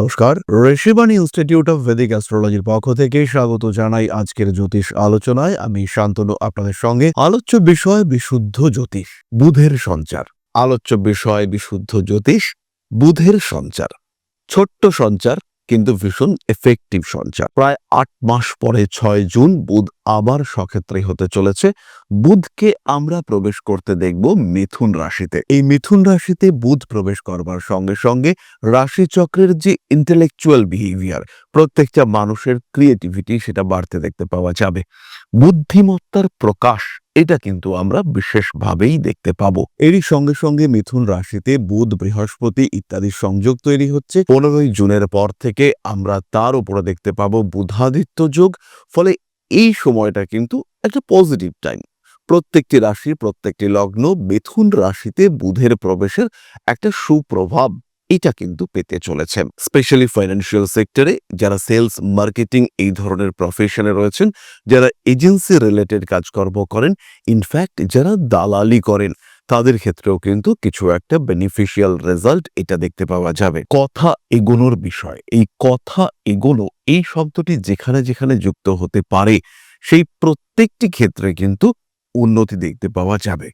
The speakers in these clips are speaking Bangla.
নমস্কার। ঋষিবাণী ইনস্টিটিউট অফ ভেদিক অ্যাস্ট্রোলজির পক্ষ থেকে স্বাগত জানাই আজকের জ্যোতিষ আলোচনায়। আমি শান্তনু, আপনাদের সঙ্গে আলোচ্য বিষয় বিশুদ্ধ জ্যোতিষ, বুধের সঞ্চার। আলোচ্য বিষয় বিশুদ্ধ জ্যোতিষ, বুধের সঞ্চার। ছোট্ট সঞ্চার কিন্তু ভীষণ এফেক্টিভ সঞ্চার। প্রায় আট মাস পরে ছয় জুন বুধ আবার সক্ষেত্রে হতে চলেছে। বুধকে আমরা প্রবেশ করতে দেখব মিথুন রাশিতে। এই মিথুন রাশিতে বুধ প্রবেশ করবার সঙ্গে সঙ্গে রাশিচক্রের যে ইন্টেলেকচুয়াল বিহেভিয়ার প্রত্যেকটা মানুষের ক্রিয়েটিভিটি সেটা বাড়তে দেখতে পাওয়া যাবে। বুদ্ধিমত্তার প্রকাশ এটা কিন্তু আমরা বিশেষভাবেই দেখতে পাবো। এরই সঙ্গে সঙ্গে মিথুন রাশিতে বুধ, বৃহস্পতি ইত্যাদি সংযোগ তৈরি হচ্ছে। পনেরোই জুনের পর থেকে আমরা তার উপরে দেখতে পাবো বুধাদিত্য যোগ। ফলে এই সময়টা কিন্তু একটা পজিটিভ টাইম প্রত্যেকটি রাশি, প্রত্যেকটি লগ্ন মিথুন রাশিতে বুধের প্রবেশের একটা সুপ্রভাব। এটা কিন্তু পেতে চলেছে স্পেশালি ফাইন্যান্সিয়াল সেক্টরে যারা সেলস মার্কেটিং এই ধরনের প্রফেশনে রয়েছেন, যারা এজেন্সি রিলেটেড কাজকর্ম করেন ইনফ্যাক্ট যারা দালালি করেন, তাদের ক্ষেত্রেও কিন্তু কিছু একটা বেনিফিশিয়াল রেজাল্ট এটা দেখতে পাওয়া যাবে। কথা এগোনোর বিষয়, এই কথা এগোনো, এই শব্দটি যেখানে যেখানে যুক্ত হতে পারে, সেই প্রত্যেকটি ক্ষেত্রে কিন্তু উন্নতি দেখতে পাওয়া যাবে।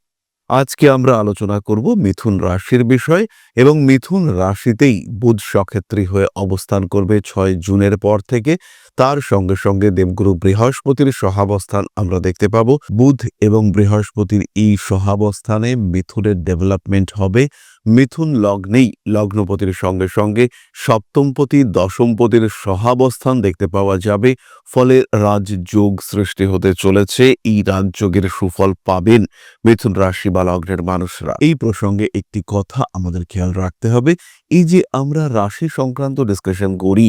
আজকে আমরা আলোচনা করব মিথুন রাশির বিষয় এবং মিথুন রাশিতেই বুধ সক্ষেত্রী হয়ে অবস্থান করবে ছয় জুনের পর থেকে। তার সঙ্গে সঙ্গে দেবগুরু বৃহস্পতির সহাবস্থান আমরা দেখতে পাব। বুধ এবং বৃহস্পতির এই সহাবস্থানে মিথুনের ডেভেলপমেন্ট হবে। মিথুন লগ্নেই লগ্নপতির সঙ্গে সঙ্গে সপ্তমপতি, দশমপতির সহাবস্থান দেখতে পাওয়া যাবে। ফলে রাজযোগ সৃষ্টি হতে চলেছে। এই রাজযোগের সুফল পাবেন মিথুন রাশি বা লগ্নের মানুষরা। এই প্রসঙ্গে একটি কথা আমাদের খেয়াল রাখতে হবে। এই যে আমরা রাশি সংক্রান্ত ডিসকাশন করি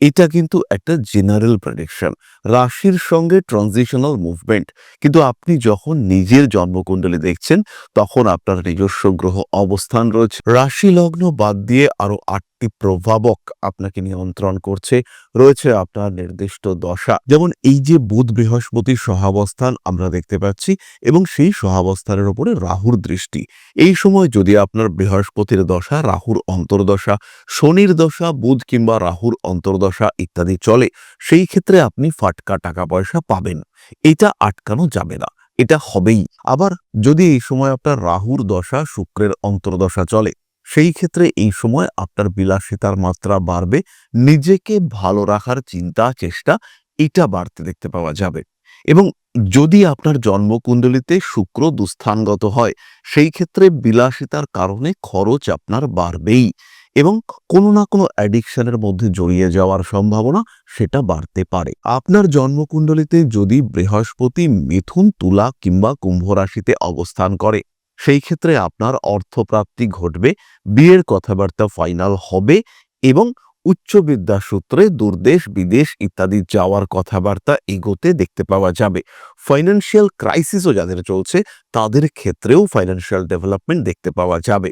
এটা কিন্তু একটা জেনারেল প্রেডিকশন রাশির সঙ্গে ট্রানজিশনাল মুভমেন্ট কিন্তু আপনি যখন নিজের জন্মকুণ্ডলী দেখছেন, তখন আপনার নিজস্ব গ্রহ অবস্থান রয়েছে। রাশি লগ্ন বাদ দিয়ে আরও আটটি প্রভাবক আপনাকে নিয়ন্ত্রণ করছে। রয়েছে আপনার নির্দিষ্ট দশা। যেমন এই যে বুধ বৃহস্পতির সহাবস্থান আমরা দেখতে পাচ্ছি এবং সেই সহাবস্থানের উপরে রাহুর দৃষ্টি। এই সময় যদি আপনার বৃহস্পতির দশা রাহুর অন্তর্দশা, শনির দশা, বুধ কিংবা রাহুর অন্তর্দশা ইত্যাদি চলে, সেই ক্ষেত্রে আপনি ফাটকা টাকা পয়সা পাবেন। এটা আটকানো যাবে না, এটা হবেই। আবার যদি এই সময় আপনার রাহুর দশা, শুক্রের অন্তর্দশা চলে, সেই ক্ষেত্রে এই সময় আপনার বিলাসিতার মাত্রা বাড়বে, নিজেকে ভালো রাখার চিন্তা, চেষ্টা, এটা বাড়তে দেখতে পাওয়া যাবে। এবং যদি আপনার জন্মকুণ্ডলিতে শুক্র দুস্থানগত হয়, সেই ক্ষেত্রে বিলাসিতার কারণে খরচ আপনার বাড়বেই। এবং কোনো না কোনো অ্যাডিকশনের মধ্যে জড়িয়ে যাওয়ার সম্ভাবনা সেটা বাড়তে পারে। আপনার জন্মকুণ্ডলিতে যদি বৃহস্পতি, মিথুন, তুলা কিংবা কুম্ভ রাশিতে অবস্থান করে, সেই ক্ষেত্রে আপনার অর্থপ্রাপ্তি ঘটবে, বিয়ের কথাবার্তা ফাইনাল হবে এবং উচ্চ বিদ্যা সূত্রে দূরদেশ, বিদেশ ইত্যাদি যাওয়ার কথাবার্তা এগোতে দেখতে পাওয়া যাবে। ফাইন্যান্সিয়াল ক্রাইসিসও যাদের চলছে, তাদের ক্ষেত্রেও ফাইন্যান্সিয়াল ডেভেলপমেন্ট দেখতে পাওয়া যাবে।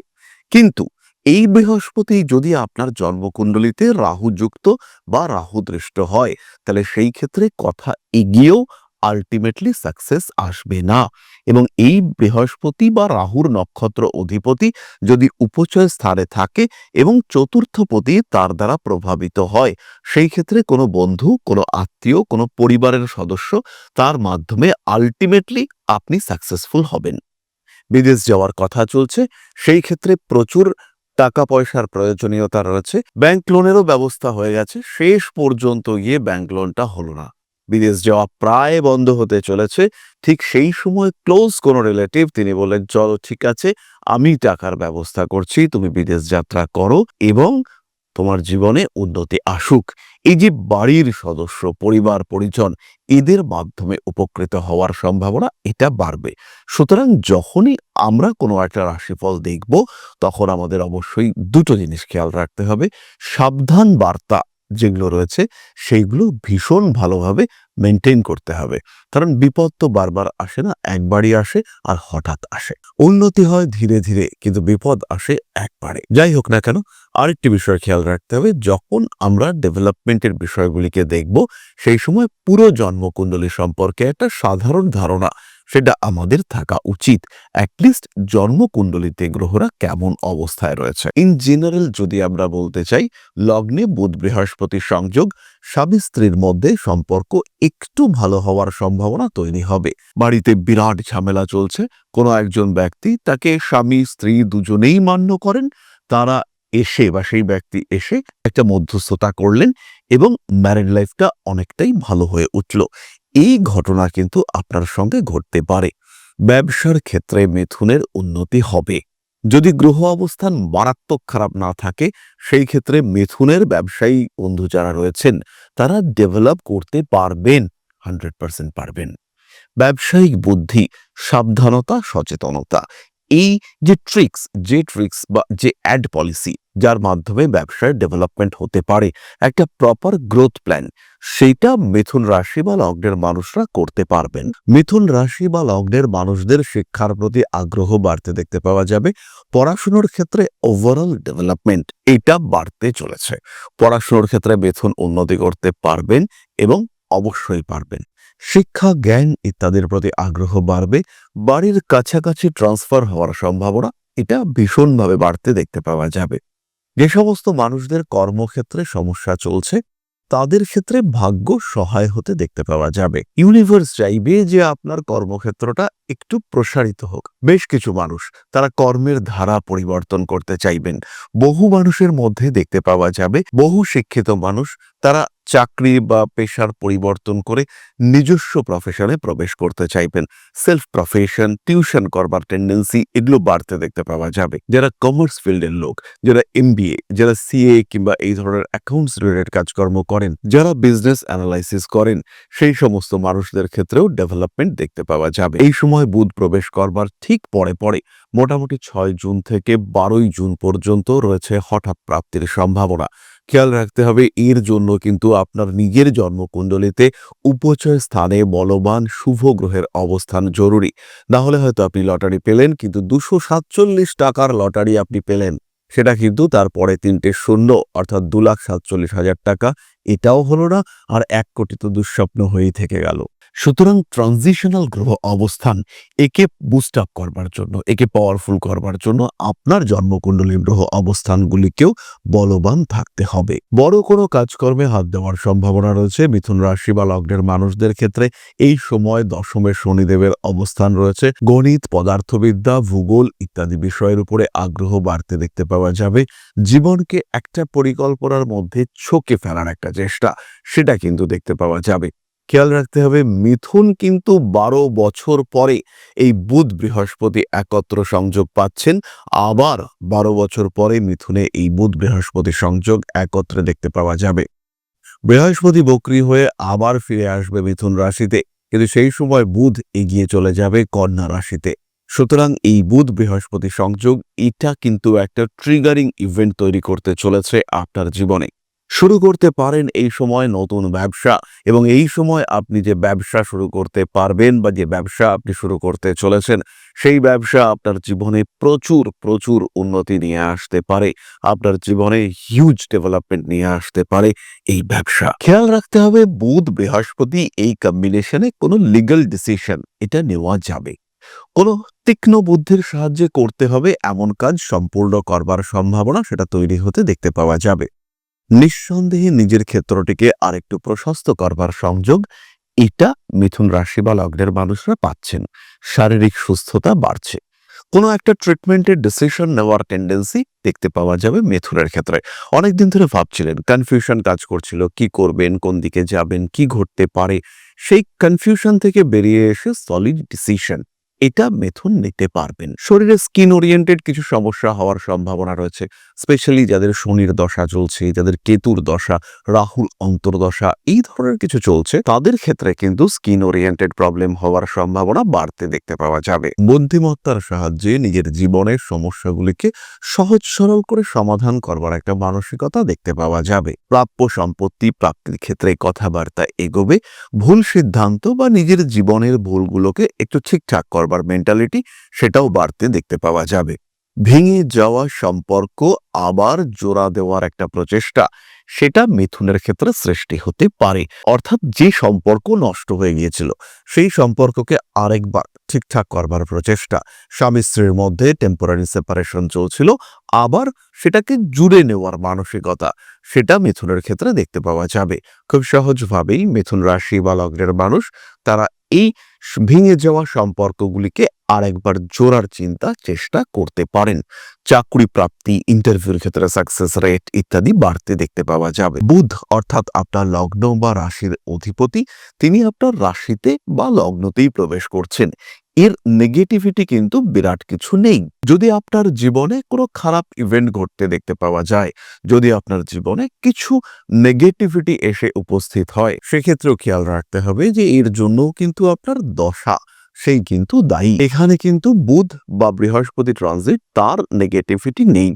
কিন্তু এই বৃহস্পতি যদি আপনার জন্মকুণ্ডলিতে রাহুযুক্ত বা রাহু দৃষ্ট হয়, তাহলে সেই ক্ষেত্রে কথা এগিয়েও আলটিমেটলি সাকসেস আসবে না। এবং এই বৃহস্পতি বা রাহুর নক্ষত্র অধিপতি যদি উপচয় স্থানে থাকে এবং চতুর্থপতি তার দ্বারা প্রভাবিত হয়, সেই ক্ষেত্রে কোনো বন্ধু, কোনো আত্মীয়, কোনো পরিবারের সদস্য তার মাধ্যমে আলটিমেটলি আপনি সাকসেসফুল হবেন। বিদেশ যাওয়ার কথা চলছে, সেই ক্ষেত্রে প্রচুর টাকা পয়সার প্রয়োজনীয়তা রয়েছে। ব্যাংক লোনেরও ব্যবস্থা হয়ে গেছে। শেষ পর্যন্ত গিয়ে ব্যাংক লোনটা হলো না। বিদেশ যাওয়া প্রায় বন্ধ হতে চলেছে। ঠিক সেই সময় ক্লোজ কোনো রিলেটিভ, তিনি বললেন, চলো ঠিক আছে, আমি টাকার ব্যবস্থা করছি, তুমি বিদেশ যাত্রা করো এবং তোমার জীবনে উন্নতি আসুক। এই যে বাড়ির সদস্য, পরিবার, পরিজন, এদের মাধ্যমে উপকৃত হওয়ার সম্ভাবনা এটা বাড়বে। সুতরাং যখনই আমরা কোনো একটা রাশিফল দেখব, তখন আমাদের অবশ্যই দুটো জিনিস খেয়াল রাখতে হবে। সাবধান বার্তা যেগুলো রয়েছে, সেইগুলো ভীষণ ভালোভাবে মেনটেন করতে হবে। কারণ বিপদ তো বারবার আসে না, একবারই আসে আর হঠাৎ আসে। উন্নতি হয় ধীরে ধীরে, কিন্তু বিপদ আসে একবারে। যাই হোক না কেন, আরেকটি বিষয় খেয়াল রাখতে হবে, যখন আমরা ডেভেলপমেন্টের বিষয়গুলিকে দেখব, সেই সময় পুরো জন্মকুণ্ডলী সম্পর্কে একটা সাধারণ ধারণা সেটা আমাদের থাকা উচিত। অ্যাটলিস্ট জন্মকুণ্ডলিতে গ্রহরা কেমন অবস্থায় রয়েছে। ইন জেনারেল যদি আমরা বলতে চাই, লগ্নে বুধ বৃহস্পতি সংযোগ স্বামী স্ত্রীর মধ্যে সম্পর্ক একটু ভালো হওয়ার সম্ভাবনা তৈরি হবে। বাড়িতে বিরাট ঝামেলা চলছে। কোনো একজন ব্যক্তি তাকে স্বামী স্ত্রী দুজনেই মান্য করেন। তারা এসে বা সেই ব্যক্তি এসে একটা মধ্যস্থতা করলেন এবং ম্যারিড লাইফটা অনেকটাই ভালো হয়ে উঠল। এই ঘটনা কিন্তু আপনার সঙ্গে ঘটতে পারে। ব্যবসার ক্ষেত্রে মিথুনের উন্নতি হবে। যদি গ্রহ অবস্থান মারাত্মক খারাপ না থাকে, সেই ক্ষেত্রে মিথুনের ব্যবসায়ী বন্ধু যারা রয়েছেন, তারা ডেভেলপ করতে পারবেন, হান্ড্রেড পার্সেন্ট পারবেন। ব্যবসায়িক বুদ্ধি, সাবধানতা, সচেতনতা, এই যে ট্রিক্স যে ট্রিক্স বা যে অ্যাড পলিসি যার মাধ্যমে ব্যবসার ডেভেলপমেন্ট হতে পারে। একটা প্রপার গ্রোথ প্ল্যান সেইটা মিথুন রাশি বা লগ্নের মানুষরা করতে পারবেন। মিথুন রাশি বা লগ্নের মানুষদের শিক্ষার প্রতি আগ্রহ বাড়তে দেখতে পাওয়া যাবে। পড়াশুনোর ক্ষেত্রে ওভারঅল ডেভেলপমেন্ট এটা বাড়তে চলেছে। পড়াশুনোর ক্ষেত্রে মিথুন উন্নতি করতে পারবেন এবং অবশ্যই পারবেন। শিক্ষা, জ্ঞান ইত্যাদির প্রতি আগ্রহ বাড়বে। বাড়ির কাছাকাছি ট্রান্সফার হওয়ার সম্ভাবনা এটা ভীষণভাবে বাড়তে দেখতে পাওয়া যাবে। যে সমস্ত মানুষদের কর্মক্ষেত্রে সমস্যা চলছে, তাদের ক্ষেত্রে ভাগ্য সহায় হতে দেখতে পাওয়া যাবে। ইউনিভার্স চাইবে যে আপনার কর্মক্ষেত্রটা একটু প্রসারিত হোক। বেশ কিছু মানুষ তারা কর্মের ধারা পরিবর্তন করতে চাইবেন। বহু মানুষের মধ্যে দেখতে পাওয়া যাবে, বহু শিক্ষিত মানুষ তারা চাকরি বা পেশার পরিবর্তন করে নিজস্ব প্রফেশনে প্রবেশ করতে চাইবেন। সেলফ প্রফেশন টিউশন করবার টেন্ডেন্সি এগুলো বাড়তে দেখতে পাওয়া যাবে। যারা কমার্স ফিল্ডের লোক, যারা এমবিএ যারা সিএ কিংবা এই ধরনের অ্যাকাউন্টস রিলেটেড কাজকর্ম করেন, যারা বিজনেস অ্যানালাইসিস করেন, সেই সমস্ত মানুষদের ক্ষেত্রেও ডেভেলপমেন্ট দেখতে পাওয়া যাবে। এই সময় বুধ প্রবেশ করবার ঠিক পরে পরে, মোটামুটি ছয় জুন থেকে বারোই জুন পর্যন্ত রয়েছে হঠাৎ প্রাপ্তির সম্ভাবনা। খেয়াল রাখতে হবে এর জন্য কিন্তু আপনার নিজের জন্মকুণ্ডলিতে উপচয় স্থানে বলবান শুভ গ্রহের অবস্থান জরুরি। না হলে হয়তো আপনি লটারি পেলেন, কিন্তু দুশো সাতচল্লিশ টাকার লটারি আপনি পেলেন। সেটা কিন্তু তারপরে তিনটে শূন্য, অর্থাৎ দু লাখ সাতচল্লিশ হাজার টাকা। এটাও হলো না, আর এক কোটি তো দুঃস্বপ্ন হয়েই থেকে গেল। সুতরাং ট্রানজিশনাল গ্রহ অবস্থান একে বুস্ট আপ করবার জন্য, একে পাওয়ারফুল করবার জন্য আপনার জন্মকুণ্ডলী গ্রহ অবস্থানগুলিকেও বলবান থাকতে হবে। বড় কোনো কাজকর্মে হাত দেওয়ার সম্ভাবনা রয়েছে। মিথুন রাশি বা লগ্নের মানুষদের ক্ষেত্রে এই সময় দশমের শনিদেবের অবস্থান রয়েছে। গণিত, পদার্থবিদ্যা, ভূগোল ইত্যাদি বিষয়ের উপরে আগ্রহ বাড়তে দেখতে পাওয়া যাবে। জীবনকে একটা পরিকল্পনার মধ্যে ছোকে ফেলার একটা চেষ্টা, সেটা কিন্তু দেখতে পাওয়া যাবে। খেয়াল রাখতে হবে, মিথুন কিন্তু বারো বছর পরে এই বুধ বৃহস্পতি একত্র সংযোগ পাচ্ছেন। আবার বারো বছর পরে মিথুনে এই বুধ বৃহস্পতি সংযোগ একত্রে দেখতে পাওয়া যাবে। বৃহস্পতি বক্রি হয়ে আবার ফিরে আসবে মিথুন রাশিতে, কিন্তু সেই সময় বুধ এগিয়ে চলে যাবে কন্যা রাশিতে। সুতরাং এই বুধ বৃহস্পতি সংযোগ, এটা কিন্তু একটা ট্রিগারিং ইভেন্ট তৈরি করতে চলেছে আপনার জীবনে। শুরু করতে পারেন এই সময় নতুন ব্যবসা। এবং এই সময় আপনি যে ব্যবসা শুরু করতে পারবেন বা যে ব্যবসা আপনি শুরু করতে চলেছেন, সেই ব্যবসা আপনার জীবনে প্রচুর প্রচুর উন্নতি নিয়ে আসতে পারে। আপনার জীবনে হিউজ ডেভেলপমেন্ট নিয়ে আসতে পারে এই ব্যবসা। খেয়াল রাখতে হবে, বুধ, বৃহস্পতি এই কম্বিনেশনে কোনো লিগ্যাল ডিসিশন এটা নেওয়া যাবে। কোনো তীক্ষ্ণ বুদ্ধির সাহায্যে করতে হবে, এমন কাজ সম্পূর্ণ করবার সম্ভাবনা সেটা তৈরি হতে দেখতে পাওয়া যাবে। নিঃসন্দেহে নিজের ক্ষেত্রটিকে আরেকটু প্রশস্ত করবার সংযোগ, এটা মিথুন রাশি বা লগ্নের মানুষরা পাচ্ছেন। শারীরিক সুস্থতা বাড়ছে। কোনো একটা ট্রিটমেন্টের ডিসিশন নেওয়ার টেন্ডেন্সি দেখতে পাওয়া যাবে মিথুনের ক্ষেত্রে। অনেকদিন ধরে ভাবছিলেন কনফিউশন কাজ করছিল, কি করবেন, কোন দিকে যাবেন, কি ঘটতে পারে? সেই কনফিউশন থেকে বেরিয়ে এসে সলিড ডিসিশন এটা মেথুন নিতে পারবেন। শরীরে স্কিন ওরিয়েন্টেড কিছু সমস্যা হওয়ার সম্ভাবনা রয়েছে স্পেশালি যাদের শনির দশা চলছে, যাদের কেতুর দশা রাহুল অন্তর্দশা, এই ধরনের কিছু চলছে, তাদের ক্ষেত্রে কিন্তু স্কিন ওরিয়েন্টেড প্রবলেম হওয়ার সম্ভাবনা বাড়তে দেখতে পাওয়া যাবে। বুদ্ধিমত্তার সাহায্যে নিজের জীবনের সমস্যাগুলিকে সহজ সরল করে সমাধান করবার একটা মানসিকতা দেখতে পাওয়া যাবে। প্রাপ্য সম্পত্তি, প্রাপ্তির ক্ষেত্রে কথাবার্তা এগোবে, ভুল সিদ্ধান্ত বা নিজের জীবনের ভুলগুলোকে একটু ঠিকঠাক করবার মেন্টালিটি সেটাও বাড়তে দেখতে পাওয়া যাবে। ভেঙে যাওয়া সম্পর্ক আবার জোড়া দেওয়ার একটা প্রচেষ্টা, সেটা মিথুনের ক্ষেত্রে সৃষ্টি হতে পারে। অর্থাৎ যে সম্পর্ক নষ্ট হয়ে গিয়েছিল, সেই সম্পর্ককে আরেকবার ঠিকঠাক করবার প্রচেষ্টা। স্বামী স্ত্রীর মধ্যে টেম্পোরারি সেপারেশন চলছিল, আবার সেটাকে জুড়ে নেওয়ার মানসিকতা, সেটা মিথুনের ক্ষেত্রে দেখতে পাওয়া যাবে। খুব সহজভাবেই মিথুন রাশি বা লগ্নের মানুষ, তারা এই ভেঙে যাওয়া সম্পর্কগুলিকে আরেকবার জোড়ার চিন্তা, চেষ্টা করতে পারেন। চাকরি প্রাপ্তি ইন্টারভিউর ক্ষেত্রে সাকসেস রেট ইত্যাদি বাড়তে দেখতে পাওয়া যাবে। বুধ অর্থাৎ আপনার লগ্ন বা রাশির অধিপতি, তিনি আপনার রাশিতে বা লগ্নতেই প্রবেশ করছেন। এর নেগেটিভিটি কিন্তু বিরাট কিছু নেই। যদি আপনার জীবনে কোনো খারাপ ইভেন্ট ঘটতে দেখতে পাওয়া যায়, যদি আপনার জীবনে কিছু নেগেটিভিটি এসে উপস্থিত হয়, সেক্ষেত্রেও খেয়াল রাখতে হবে যে এর জন্যও কিন্তু আপনার দশা, সেই কিন্তু দায়ী। এখানে কিন্তু বুধ বা বৃহস্পতি ট্রানজিট তার নেগেটিভিটি নেই।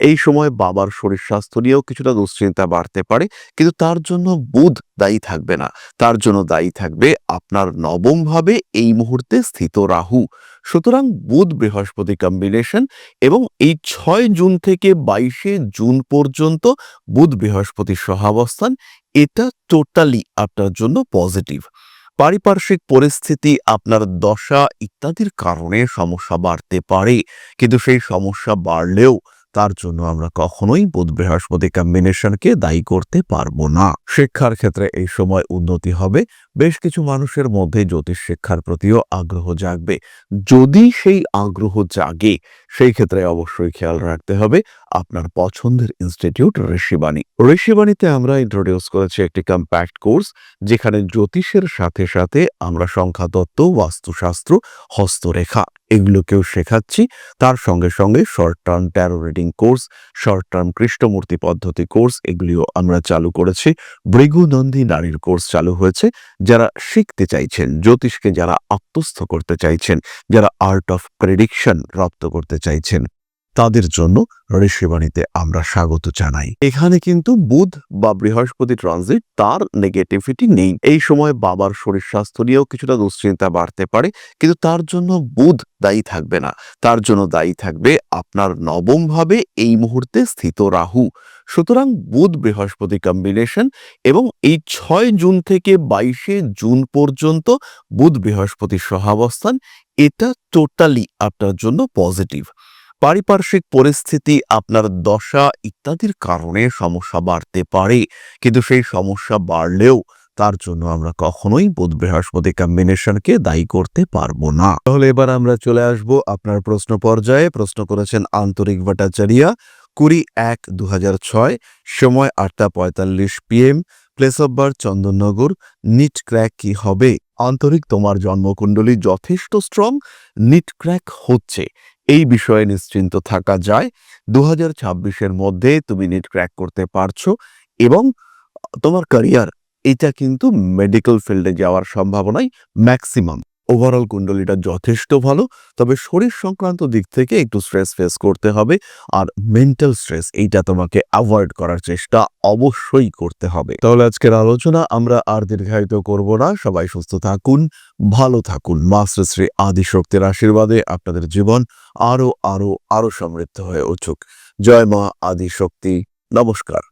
এই সময় বাবার শরীর স্বাস্থ্য নিয়েও কিছুটা দুশ্চিন্তা বাড়তে পারে, কিন্তু তার জন্য বুধ দায়ী থাকবে না। তার জন্য দায়ী থাকবে আপনার নবম ভাবে এই মুহূর্তে স্থিত রাহু। সুতরাং বুধ বৃহস্পতি কম্বিনেশন এবং এই ছয় জুন থেকে বাইশে জুন পর্যন্ত বুধ বৃহস্পতির সহাবস্থান, এটা টোটালি আপনার জন্য পজিটিভ পারিপার্শ্বিক পরিস্থিতি আপনার দশা ইত্যাদির কারণে সমস্যা বাড়তে পারে, কিন্তু সেই সমস্যা বাড়লেও তার জন্য আমরা কখনোই বুধ বৃহস্পতি কম্বিনেশনকে দায়ী করতে পারব না। শিক্ষার ক্ষেত্রে এই সময় উন্নতি হবে। বেশ কিছু মানুষের মধ্যে জ্যোতিষ শিক্ষার প্রতিও আগ্রহ জাগবে। যদি সেই আগ্রহ জাগে, সেই ক্ষেত্রে অবশ্যই খেয়াল রাখতে হবে আপনার পছন্দের ইনস্টিটিউট ঋষিবাণী। ঋষিবাণীতে আমরা ইন্ট্রোডিউস করেছি একটি কম্প্যাক্ট কোর্স যেখানে জ্যোতিষের সাথে সাথে আমরা সংখ্যাতত্ত্ব, বাস্তুশাস্ত্র, হস্তরেখা এগুলোকেও শেখাচ্ছি। তার সঙ্গে সঙ্গে short term tarot reading course short term Krishnamurti পদ্ধতি কোর্স এগুলিও আমরা চালু করেছি। ভৃগুনন্দী নারীর কোর্স চালু হয়েছে যারা শিখতে চাইছেন, জ্যোতিষকে যারা আত্মস্থ করতে চাইছেন, যারা আর্ট অফ প্রেডিকশন রপ্ত করতে চাইছেন তাদের জন্য ঋষিবাণীতে আমরা স্বাগত জানাই। এখানে কিন্তু বুধ বা বৃহস্পতি ট্রানজিট তার নেগেটিভিটি নেই। এই সময় বাবার শরীর স্বাস্থ্য নিয়েও কিছুটা দুশ্চিন্তা বাড়তে পারে, কিন্তু তার জন্য বুধ দায়ী থাকবে না। তার জন্য দায়ী থাকবে আপনার নবম ভাবে এই মুহূর্তে স্থিত রাহু। সুতরাং বুধ বৃহস্পতি কম্বিনেশন এবং এই ছয় জুন থেকে বাইশে জুন পর্যন্ত বুধ বৃহস্পতির সহাবস্থান, এটা টোটালি আপনার জন্য পজিটিভ পারিপার্শ্বিক পরিস্থিতি, আপনার দশা ইত্যাদির কারণে সমস্যা বাড়তে পারে। কিন্তু সেই সমস্যা বাড়লেও তার জন্য আমরা কখনোই বুধ বৃহস্পতি কম্বিনেশনকে দায়ী করতে পারব না। তাহলে এবার আমরা চলে আসব আপনার প্রশ্ন পর্যায়ে। প্রশ্ন করেছেন আন্তরিক ভট্টাচারিয়া, কুড়ি এক দু সময় আটটা পঁয়তাল্লিশ PM place of birth Chandannagar NEET crack কি হবে? আন্তরিক, তোমার জন্মকুণ্ডলী যথেষ্ট স্ট্রং নিট ক্র্যাক হচ্ছে। এই বিষয়ে নিশ্চিন্ত থাকা যায়। দু হাজার মধ্যে তুমি নিট ক্র্যাক করতে পারছ এবং তোমার ক্যারিয়ার এটা কিন্তু মেডিকেল ফিল্ডে যাওয়ার সম্ভাবনাই ম্যাক্সিমাম ওভারঅল কুণ্ডলীটা যথেষ্ট ভালো, তবে শরীর সংক্রান্ত দিক থেকে একটু স্ট্রেস ফেস করতে হবে আর মেন্টাল স্ট্রেস এইটা তোমাকে অ্যাভয়েড করার চেষ্টা অবশ্যই করতে হবে। তাহলে আজকের আলোচনা আমরা আর দীর্ঘায়িত করব না, সবাই সুস্থ থাকুন, ভালো থাকুন। মাস্টার শ্রী আদিশক্তির আশীর্বাদে আপনাদের জীবন আরও আরও আরও সমৃদ্ধ হয়ে উঠুক। জয় মা আদিশক্তি, নমস্কার।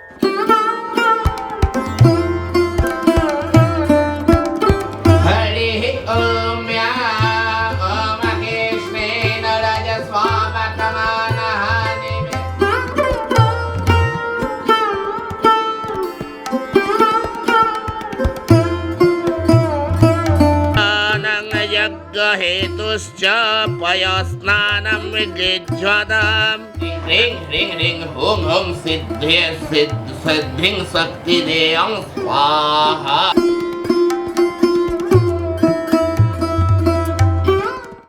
यज्ञहेतुश्च पयस्नानं विजिज्वताम् ह्रीं ह्रीं ह्रीं हुं हुं सिद्धे सिद्ध सिद्धिं शक्तिदेयं स्वाहा।